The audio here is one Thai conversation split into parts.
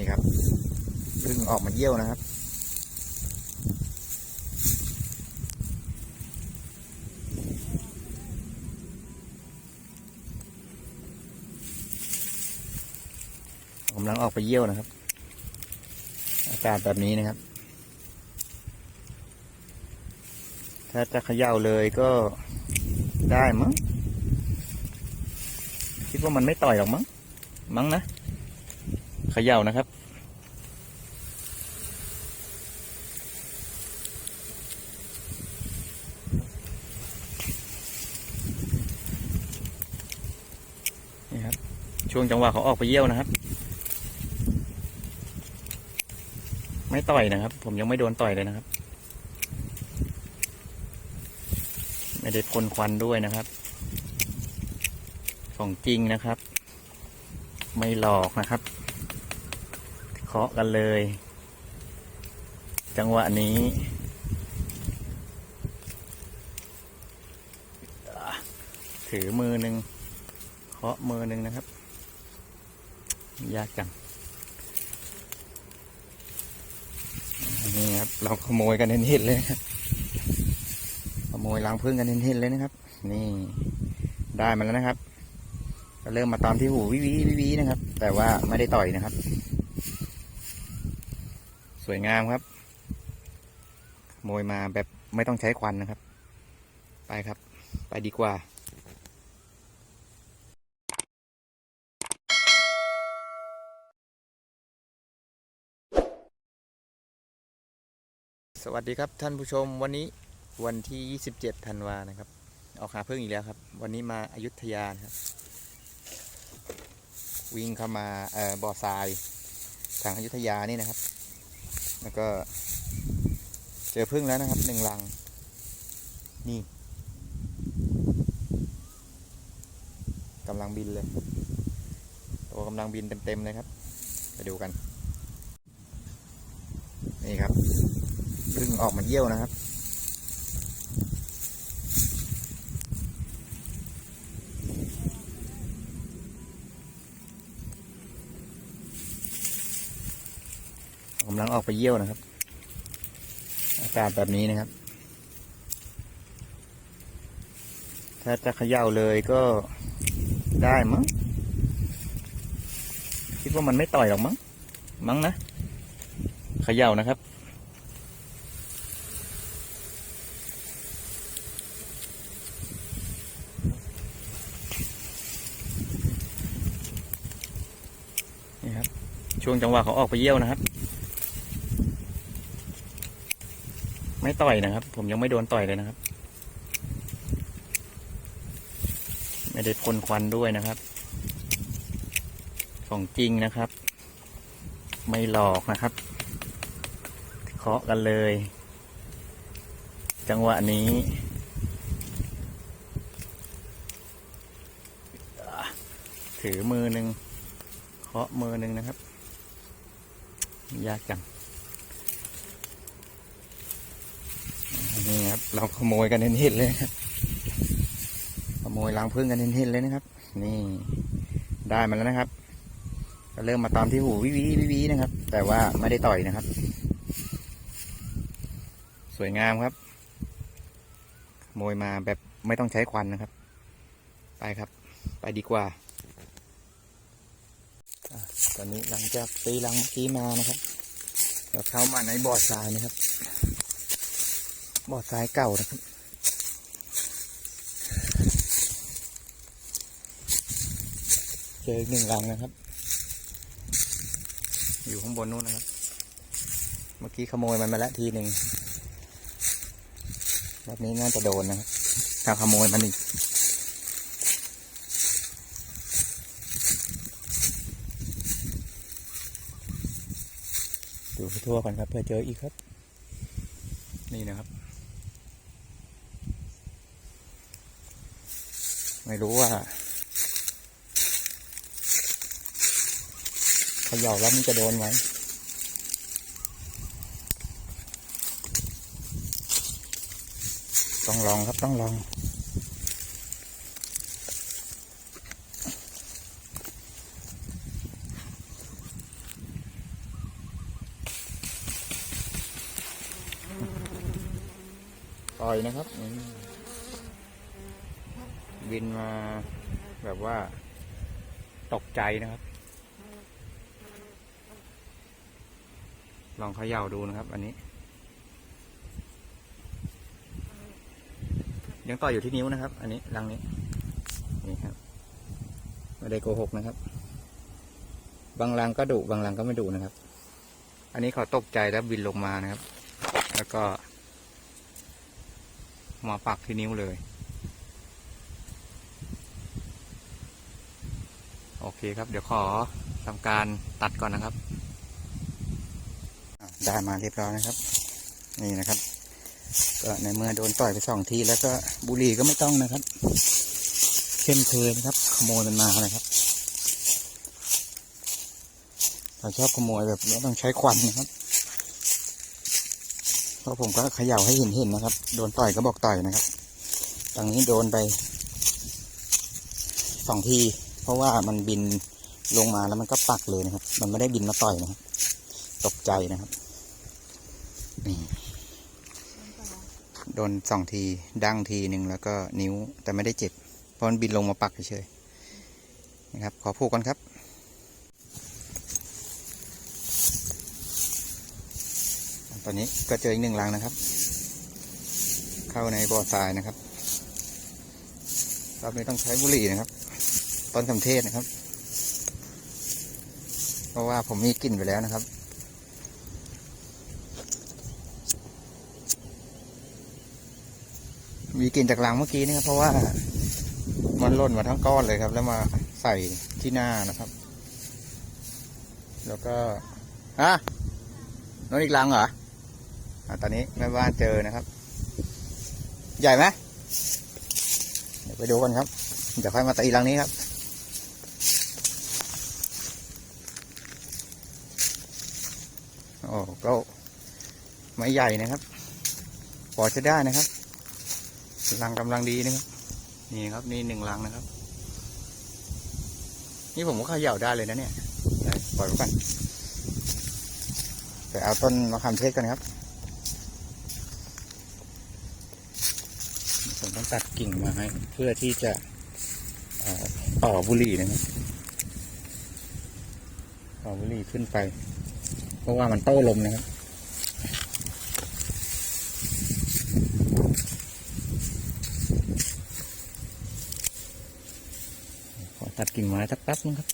นี่ครับเพิ่งออกมาเยี่ยวนะครับกำลังออกไปเยี่ยวนะครับ อากาศแบบนี้นะครับ ถ้าจะเขย่าเลยก็ได้มั้งคิดว่ามันไม่ต่อยหรอกมั้งมั้งนะ เขย่านะครับ นี่ครับ ช่วงจังหวะเขาออกไปเยี่ยวนะครับ ไม่ต่อยนะครับ ผมยังไม่โดนต่อยเลยนะครับ ไม่ได้พ่นควันด้วยนะครับ ของจริงนะครับ ไม่หลอกนะครับ เคาะกันเลย จังหวะนี้ ถือมือหนึ่งเคาะมือหนึ่งนะครับ ยากจังนี่ครับ เราขโมยกันเห็นๆเลยนะครับขโมยรังพึ่งกันเห็นๆเลยนะครับ นี่ได้มาแล้วนะครับ ก็เริ่มมาตามที่หูวิวิวิวินะครับ แต่ว่าไม่ได้ต่อยนะครับ วยงามครับโมยมาแบบไม่ต้องใช้ควันนะครับ ไปครับ ไปดีกว่าสวัสดีครับท่านผู้ชมวันนี้วันที่ 27 ธันวานะครับ ออกหาพึ่งอีกแล้วครับ วันนี้มาอายุทยานครับ วิ่งเข้ามาเอ่อบ่อทรายทางอายุทยานี่นะครับ แล้วก็ เจอพึ่งแล้วนะครับหนึ่งลัง นี่กำลังบินเลย ตัวกำลังบินเต็มๆเลยครับ ไปดูกัน นี่ครับพึ่งออกมาเยี่ยวนะครับ ลังออกไปเยี่ยวนะครับ อากาศแบบนี้นะครับ ถ้าจะเขย่าเลยก็ได้มั้งคิดว่ามันไม่ต่อยหรอกมั้งมั้งนะเขย่านะครับนี่ครับช่วงจังหวะเขาออกไปเยี่ยวนะครับ ไม่ต่อยนะครับ ผมยังไม่โดนต่อยเลยนะครับ ไม่ได้พ่นควันด้วยนะครับ ของจริงนะครับ ไม่หลอกนะครับ เคาะกันเลย จังหวะนี้ถือมือหนึ่งเคาะมือหนึ่งนะครับ ยากจัง นี่ครับ เราขโมยกันเห็นๆเลยครับขโมยรังพึ่งกันเห็นๆเลยนะครับ นี่ได้มาแล้วนะครับก็เริ่มมาตามที่หูวิวิวิวินะครับ แต่ว่าไม่ได้ต่อยนะครับ สวยงามครับขโมยมาแบบไม่ต้องใช้ควันนะครับ ไปครับ ไปดีกว่าอตอนนี้หลังจากตีรังเมื่อกี้มานะครับเราเข้ามาในบ่อทรายนะครับ บ่อทรายเก่านะครับ เจออีกหนึ่งรังนะครับ อยู่ข้างบนนู้นนะครับ เมื่อกี้ขโมยมันมาแล้วทีหนึ่งรอบนี้น่าจะโดนนะครับถ้าขโมยมันอีกดูทั่วก่อนครับเพื่อเจออีกครับ นี่นะครับ ไม่รู้ว่าเขย่าแล้วมันจะโดนไหมต้องลองครับต้องลองต่อยนะครับ บินมาแบบว่าตกใจนะครับ ลองเขย่าดูนะครับ อันนี้ ยังต่อยอยู่ที่นิ้วนะครับ อันนี้รังนี้นี่ครับไม่ได้โกหกนะครับ บางรังก็ดุบางรังก็ไม่ดุนะครับ อันนี้เขาตกใจแล้วบินลงมานะครับ แล้วก็มาปักที่นิ้วเลย โอเคครับ เดี๋ยวขอทำการตัดก่อนนะครับ ได้มาเรียบร้อยนะครับ นี่นะครับ ก็ในเมื่อโดนต่อยไปสองทีแล้วก็บุหรี่ก็ไม่ต้องนะครับ เข้มเคยนะครับ ขโมยมันมานะครับเราชอบขโมยแบบไม่ต้องใช้ควันนะครับเพราะผมก็เขย่าให้เห็นเห็นๆนะครับ โดนต่อยก็บอกต่อยนะครับตอนนี้โดนไปสองที เพราะว่ามันบินลงมาแล้วมันก็ปักเลยนะครับ มันไม่ได้บินมาต่อยนะครับ ตกใจนะครับนี่โดนสองทีดั้งทีหนึ่งแล้วก็นิ้วแต่ไม่ได้เจ็บ เพราะมันบินลงมาปักเฉยๆนะครับ ขอพูดกันครับตอนนี้ก็เจออีกหนึ่งรังนะครับ เข้าในบ่อทรายนะครับรอบนี้ต้องใช้บุหรี่นะครับ ต้นสำเทศนะครับ เพราะว่าผมมีกลิ่นไปแล้วนะครับ มีกลิ่นจากรังเมื่อกี้นะครับ เพราะว่ามันหล่นมาทั้งก้อนเลยครับ แล้วมาใส่ที่หน้านะครับ แล้วก็ฮะนั่นอีกรังเหรออะตอนนี้แม่บ้านเจอนะครับ ใหญ่ไหมเดี๋ยวไปดูกันครับ เดี๋ยวค่อยมาตีรังนี้ครับ โอ้ก็ไม่ใหญ่นะครับพอจะได้นะครับรังกำลังดีนะครับ นี่ครับนี่หนึ่งรังนะครับ นี่ผมก็เขย่าได้เลยนะเนี่ยปล่อยไว้ก่อนไปเอาต้นมะขามเทศกันครับผมต้องตัดกิ่งไม้เพื่อที่จะต่อบุหรี่นะครับต่อบุหรี่ขึ้นไป เพราะว่ามันโต้ลมนะครับขอตัดกิ่งไม้สักแป๊บนึงครับ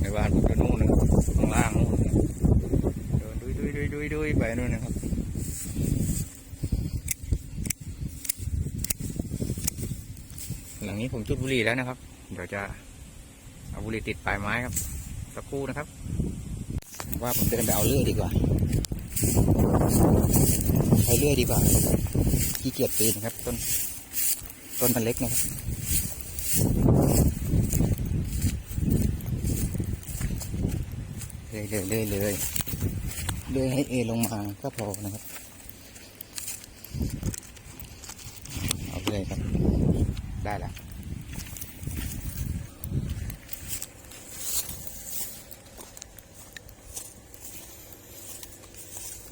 ในบ้านผมจะนู่นนะครับข้างล่างนู่นนะครับเดินดุยดุยดุยดุ ยดุยไปนู่นนะครับหลังนี้ผมจุดบุหรี่แล้วนะครับ เดี๋ยวจะเอาบุหรี่ติดปลายไม้ครับ สักครู่นะครับ ว่าผมเดินไปเอาเลื่อยดีกว่าใช้เลื่อยดีกว่าขี้เกียจปีนครับ ต้นต้นมันเล็กนะครับเลยเลยเลยเลย เลยให้เอลงมาก็พอนะครับเอาเลยครับ ได้แล้ว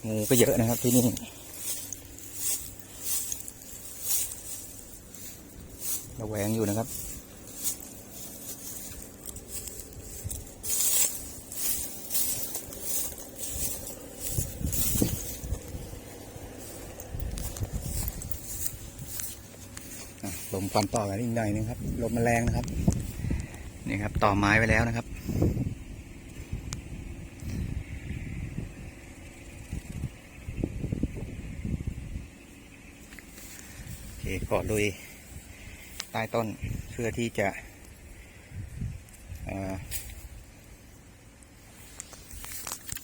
งูก็เยอะนะครับที่นี่ระแวงอยู่นะครับ ควันต่อกันอีกหน่อยนึงครับลมมันแรงนะครับ นี่ครับ ต่อไม้ไว้แล้วนะครับ โอเคก็ลุยใต้ต้นเพื่อที่จะเอ่อ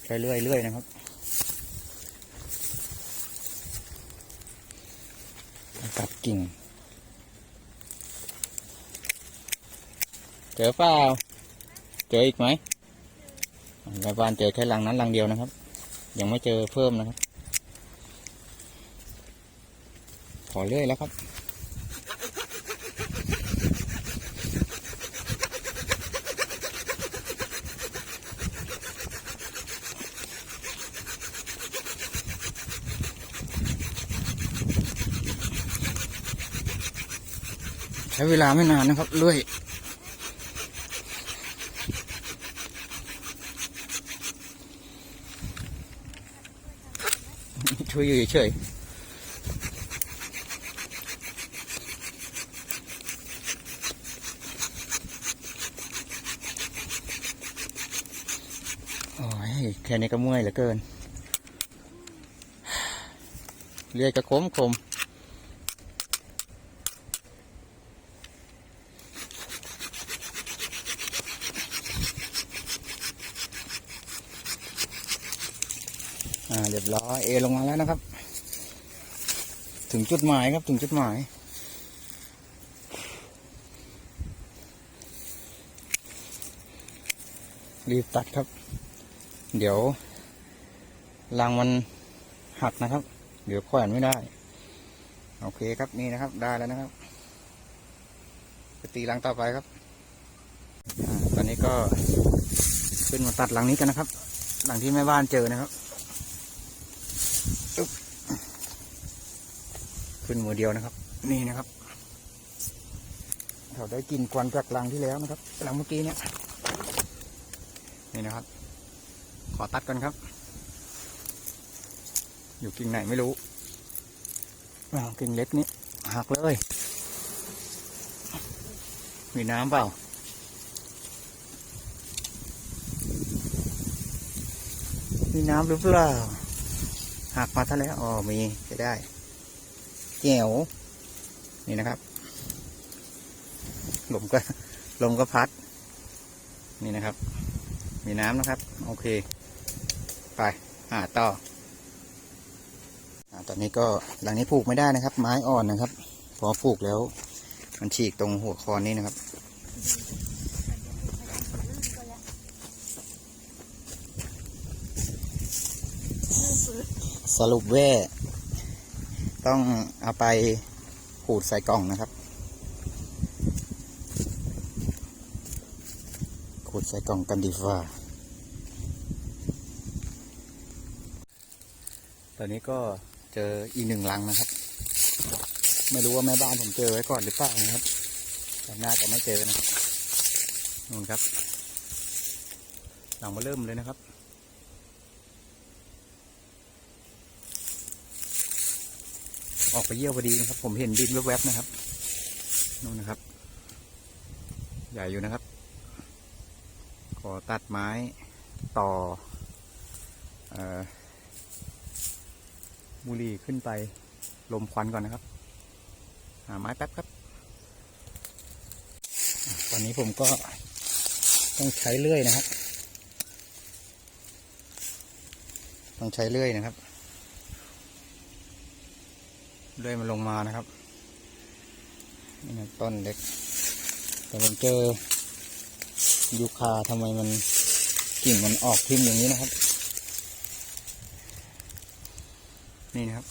ใช้เลื่อยเลื่อยนะครับตัดกิ่ง เจอเปล่า เจออีกไหมแม่บ้านเจอแค่รังนั้นรังเดียวนะครับ ยังไม่เจอเพิ่มนะครับ ขอเลื่อยแล้วครับ ใช้เวลาไม่นานนะครับเลื่อย ช่วยอยู่เฉยโอ้ยแค่นี้ก็เมื่อยเหลือเกินเรียกจะคมคม อ่าเรียบร้อยเอลง มาแล้วนะครับ ถึงจุดหมายครับถึงจุดหมาย รีบตัดครับ เดี๋ยวรางมันหักนะครับ เดี๋ยวแขวนไม่ได้ โอเคครับนี่นะครับได้แล้วนะครับไปตีรังต่อไปครับตอนนี้ก็ขึ้นมาตัดรังนี้กันนะครับ หลังที่แม่บ้านเจอนะครับ ขึ้นมือเดียวนะครับ นี่นะครับเราได้กินควันจากรังที่แล้วนะครับรังเมื่อกี้เนี่ยนี่นะครับ ขอตัดกันครับ อยู่กิ่งไหนไม่รู้กิ่งเล็กนี้หักเลย มีน้ำเปล่ามีน้ำหรือเปล่าหักมาท่าแล้วอ๋อมีจะได้ แจ๋วนี่นะครับลมก็ลมก็พัด นี่นะครับ มีน้ำนะครับ โอเค ไปหาต่ออาตอนนี้ก็หลังนี้ปลูกไม่ได้นะครับ ไม้อ่อนนะครับ พอปลูกแล้ว มันฉีกตรงหัวคอนนี้นะครับสรุปแว่ ต้องเอาไปขูดใส่กล่องนะครับ ขูดใส่กล่องกันดีฟ้าตอนนี้ก็เจออีกหนึ่งลังนะครับ ไม่รู้ว่าแม่บ้านผมเจอไว้ก่อนหรือเปล่านะครับแต่น่าจะไม่เจอนะนู่นครับหลังมาเริ่มเลยนะครับ ออกไปเยี่ยวพอดีนะครับ ผมเห็นดินแวบๆนะครับนู่นนะครับ ใหญ่อยู่นะครับ ขอตัดไม้ต่ออบุรีขึ้นไปลมควันก่อนนะครับ หาไม้แป๊บครับ ตอนนี้ผมก็ต้องใช้เลื่อยนะครับ ต้องใช้เลื่อยนะครับ เลื่อยมันลงมานะครับนี่นะต้นเล็ก แต่ผมเจอยูคาทำไมมันกิ่งมันออกทิ่มอย่างนี้นะครับ นี่นะครับ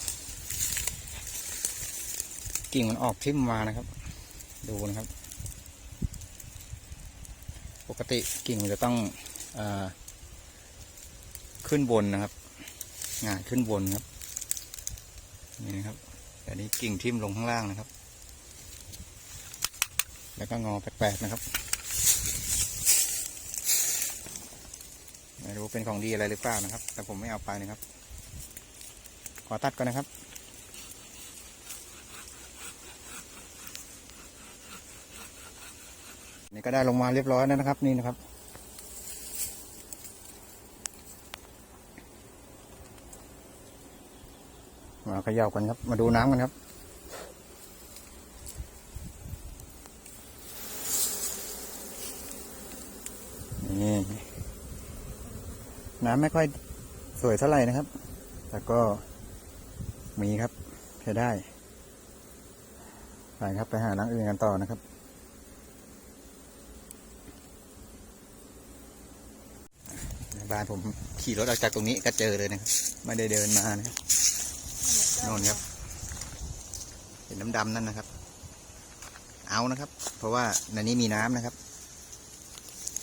กิ่งมันออกทิ่มมานะครับ ดูนะครับ ปกติกิ่งมันจะต้องอขึ้นบนนะครับงานขึ้นบนครับ นี่นะครับ แต่นี้กิ่งทิ่มลงข้างล่างนะครับ แล้วก็งอแปลกๆนะครับ ไม่รู้เป็นของดีอะไรหรือเปล่านะครับ แต่ผมไม่เอาไปนะครับ ขอตัดก่อนนะครับนี่ก็ได้ลงมาเรียบร้อยแล้วนะครับ นี่นะครับ ขย่ากันครับ มาดูน้ำกันครับ นี่ น้ำไม่ค่อยสวยเท่าไหร่นะครับ แต่ก็มีครับใช้ได้ไปครับไปหานังอื่นกันต่อนะครับ บ้านผมขี่รถออกจากตรงนี้ก็เจอเลยนะครับ ไม่ได้เดินมานะครับ โน่นครับเห็นดำๆนั่นนะครับ เอานะครับ เพราะว่าในนี้มีน้ำนะครับ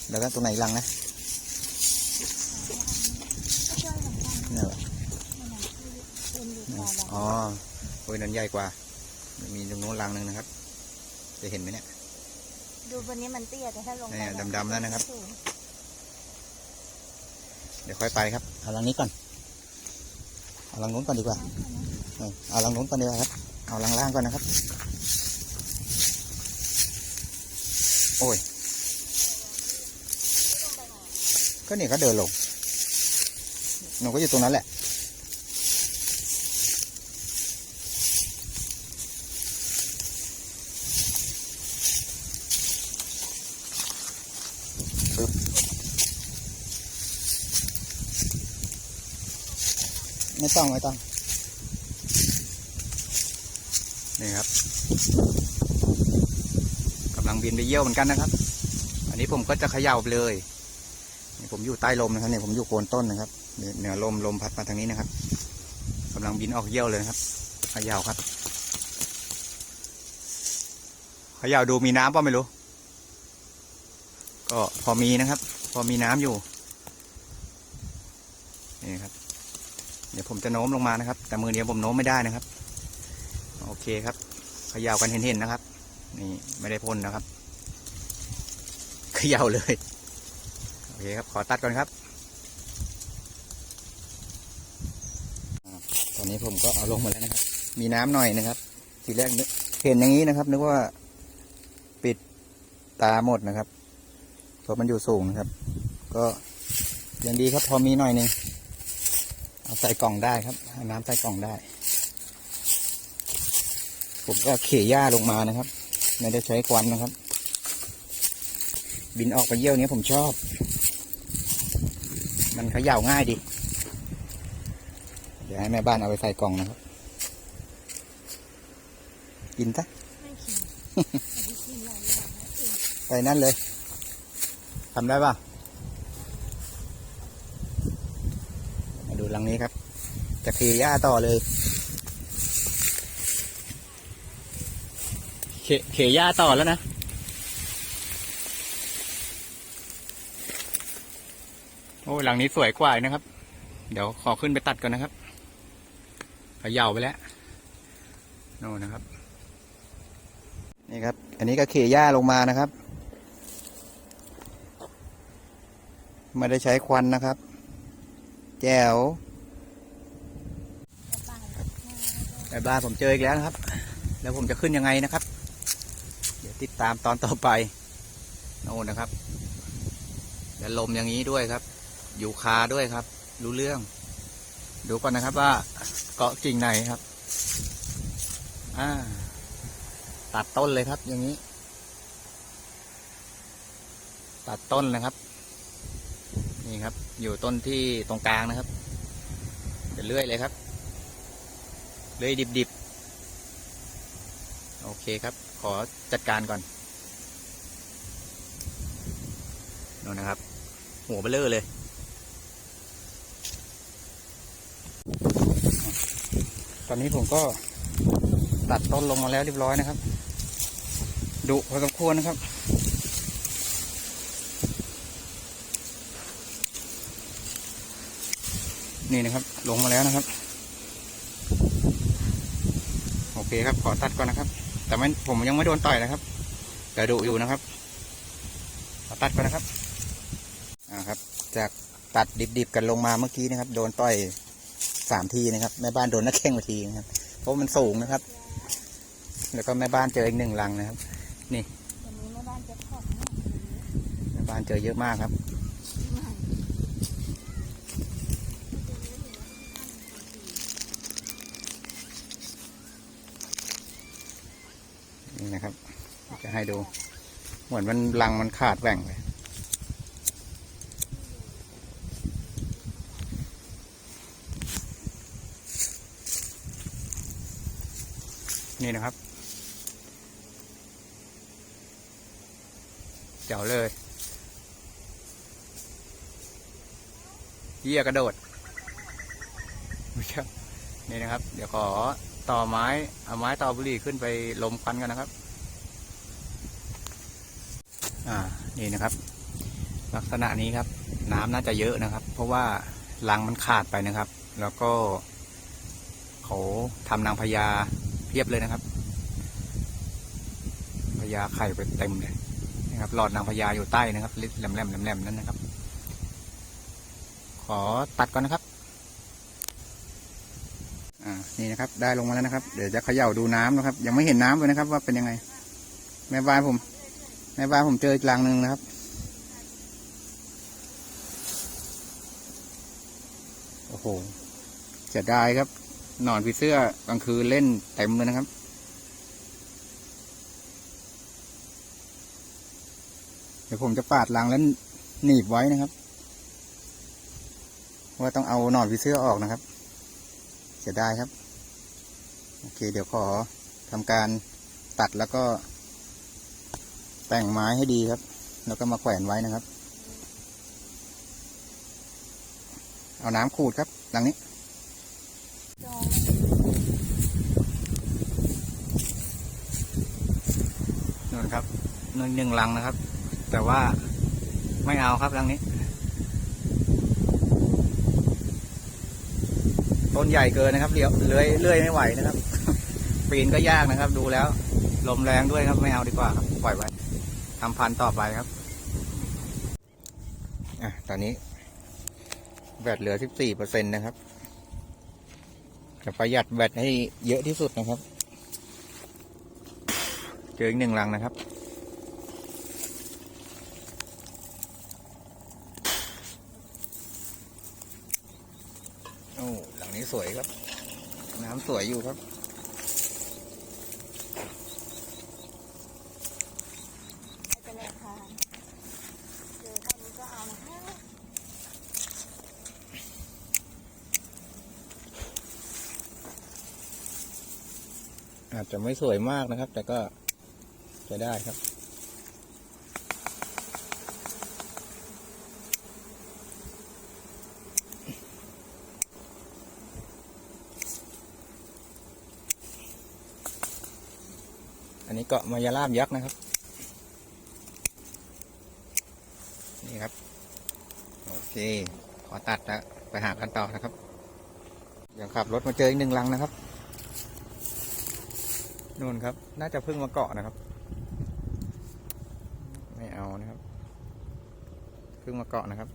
แล้วก็ตรงไหนอีกลังนะนี่นเหรออ๋อโอ้ยนั้นใหญ่กว่า มีตรงโน้นลังหนึ่งนะครับ จะเห็นไหมเนี่ย ดูบนนี้มันเตี้ยแต่ถ้าลงไปเนี่ยแล้วดำๆนั่นนะครับสูงเดี๋ยวค่อยไปครับ เอาลังนี้ก่อน เอาลังนู้นก่อนดีกว่า เอาลังนู้นก่อนดีกว่าครับ เอาลังล่างก่อนนะครับ โอ้ย ก็นี่เขาเดินลง หนูก็อยู่ตรงนั้นแหละ ปึ๊บไม่ต้อง ไม่ต้อง นี่ครับกำลังบินไปเยี่ยวเหมือนกันนะครับ อันนี้ผมก็จะเขย่าไปเลยนี่ผมอยู่ใต้ลมนะครับเนี่ยผมอยู่โคนต้นนะครับเหนือลมลมพัดมาทางนี้นะครับกำลังบินออกเยี่ยวเลยนะครับเขย่าครับเขย่าดูมีน้ำป่ะไม่รู้ ก็พอมีนะครับ พอมีน้ำอยู่นี่ครับ เดี๋ยวผมจะโน้มลงมานะครับ แต่มือเดียวผมโน้มไม่ได้นะครับ เคครับขย่ากันเห็นๆนะครับ นี่ไม่ได้พ่นนะครับขย่าเลย โอเคครับ ขอตัดก่อนครับ ตอนนี้ผมก็เอาลงมาแล้วนะครับ มีน้ำหน่อยนะครับ ทีแรกเห็นอย่างนี้นะครับ นึกว่าปิดตาหมดนะครับเพราะมันอยู่สูงนะครับ ก็ยังดีครับพอมีหน่อยหนึงเอาใส่กล่องได้ครับ น้ำใส่กล่องได้ ผมก็เขี่ยหญ้าลงมานะครับ ไม่ได้ใช้ควันนะครับ บินออกไปเยี่ยวเนี้ยผมชอบ มันเขย่าง่ายดี เดี๋ยวให้แม่บ้านเอาไปใส่กล่องนะครับ กินซะไไม่ขิงหลายอย่างนะขิงไปนั่นเลยทำได้ป่ะ มาดูหลังนี้ครับ จะขี่หญ้าต่อเลย เขเขหญ้าต่อแล้วนะ โอ้ยหลังนี้สวยกว่าอีกนะครับ เดี๋ยวขอขึ้นไปตัดก่อนนะครับเขย่าไปแล้วโน่นนะครับ นี่ครับ อันนี้ก็เขหญ้าลงมานะครับ ไม่ได้ใช้ควันนะครับ แจ๋วจะไปไปบ้านผมเจออีกแล้วนะครับ แล้วผมจะขึ้นยังไงนะครับเดี๋ยว ติดตามตอนต่อไปโน่นนะครับแล้วลมอย่างนี้ด้วยครับ อยู่คาด้วยครับ รู้เรื่อง ดูก่อนนะครับว่าเกาะกิ่งไหนครับ อ่า ตัดต้นเลยครับ อย่างนี้ ตัดต้นนะครับ นี่ครับ อยู่ต้นที่ตรงกลางนะครับเดี๋ยวเลื่อยเลยครับ เลื่อยดิบๆ โอเคครับ ขอจัดการก่อนนู่นนะครับ หัวเบลเลอร์เลยตอนนี้ผมก็ตัดต้นลงมาแล้วเรียบร้อยนะครับ ดุพอสมควรนะครับ นี่นะครับ ลงมาแล้วนะครับ โอเคครับ ขอตัดก่อนนะครับ แต่ไม่ผมยังไม่โดนต่อยนะครับแต่ดุอยู่นะครับขอตัดก่อนนะครับอ่าครับ จากตัดดิบๆกันลงมาเมื่อกี้นะครับ โดนต่อยสามทีนะครับแม่บ้านโดนนักแข้งมาทีนะครับ เพราะมันสูงนะครับ แล้วก็แม่บ้านเจออีกหนึ่งลังนะครับวันนี้แม่บ้านจะทอดนะแม่บ้านเจอเยอะมากครับ นะครับ จะให้ดู เหมือนมันรังมันขาดแหว่งเลยนี่นะครับเจ๋วเลย เยี่ยกระโดดนี่นะครับ เดี๋ยวขอ ต่อไม้เอาไม้ต่อบุหรี่ขึ้นไปลมควันกันนะครับ อ่านี่นะครับ ลักษณะนี้ครับ น้ำน่าจะเยอะนะครับ เพราะว่ารังมันขาดไปนะครับ แล้วก็เขาทำนางพญาเพียบเลยนะครับพญาไข่ไปเต็มเลยนะครับหลอดนางพญาอยู่ใต้นะครับลิแหลมแหลมแหลมแหลมนั่นนะครับ ขอตัดก่อนนะครับ นี่นะครับ ได้ลงมาแล้วนะครับ เดี๋ยวจะเขย่าดูน้ำนะครับ ยังไม่เห็นน้ำเลยนะครับ ว่าเป็นยังไง แม่บ้านผม แม่บ้านผมเจออีกรังหนึ่งนะครับ โอ้โหเสียดายครับหนอนผีเสื้อกลางคืนเล่นเต็มเลยนะครับเดี๋ยวผมจะปาดรังแล้วหนีบไว้นะครับ ว่าต้องเอาหนอนผีเสื้อออกนะครับ เสียดายครับ โอเค เดี๋ยวขอทำการตัดแล้วก็ แต่งไม้ให้ดีครับ แล้วก็มาแขวนไว้นะครับ เอาน้ำขูดครับ หลังนี้นู่นครับนู่นหนึ่งลังนะครับ แต่ว่าไม่เอาครับลังนี้ ต้นใหญ่เกินนะครับเลี้ยวเลื้อยเลื่อยไม่ไหวนะครับ ปีนก็ยากนะครับ ดูแล้วลมแรงด้วยครับไม่เอาดีกว่าครับปล่อยไว้ทำพันธุ์ต่อไปครับอะตอนนี้ แบตเหลือ 14เปอร์เซ็นต์นะครับ จะประหยัดแบตให้เยอะที่สุดนะครับ เจออีกหนึ่งลังนะครับ โอ้หลังนี้ สวยครับ น้ำสวยอยู่ครับไม่เป็นไรค่ะเจอเท่านี้ก็เอานะคะอาจจะไม่สวยมากนะครับ แต่ก็จะได้ครับ นนี้เกาะมายาลาบยักษ์นะครับ นี่ครับ โอเค ขอตัดแล้วไปหากันต่อนะครับยังขับรถมาเจออีกหนึ่งลังนะครับนู่นครับ น่าจะเพิ่งมาเกาะนะครับ ไม่เอานะครับเพิ่งมาเกาะนะครับ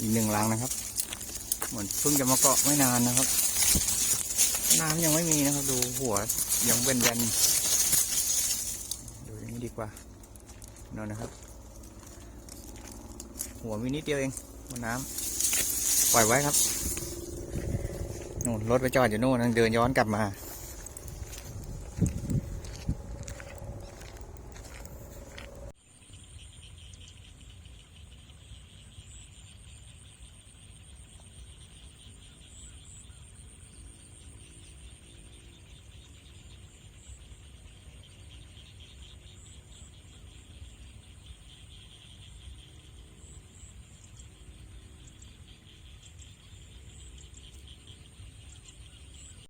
อีกหนึ่งรังนะครับ เหมือนเพิ่งจะมาเกาะไม่นานนะครับ น้ำยังไม่มีนะครับ ดูหัวยังเว้นแวนดูอย่างนี้ดีกว่านอนนะครับ หัวมีนิดเดียวเองบนน้ำปล่อยไว้ครับนู่นรถไปจอดอยู่นู่นเดินย้อนกลับมา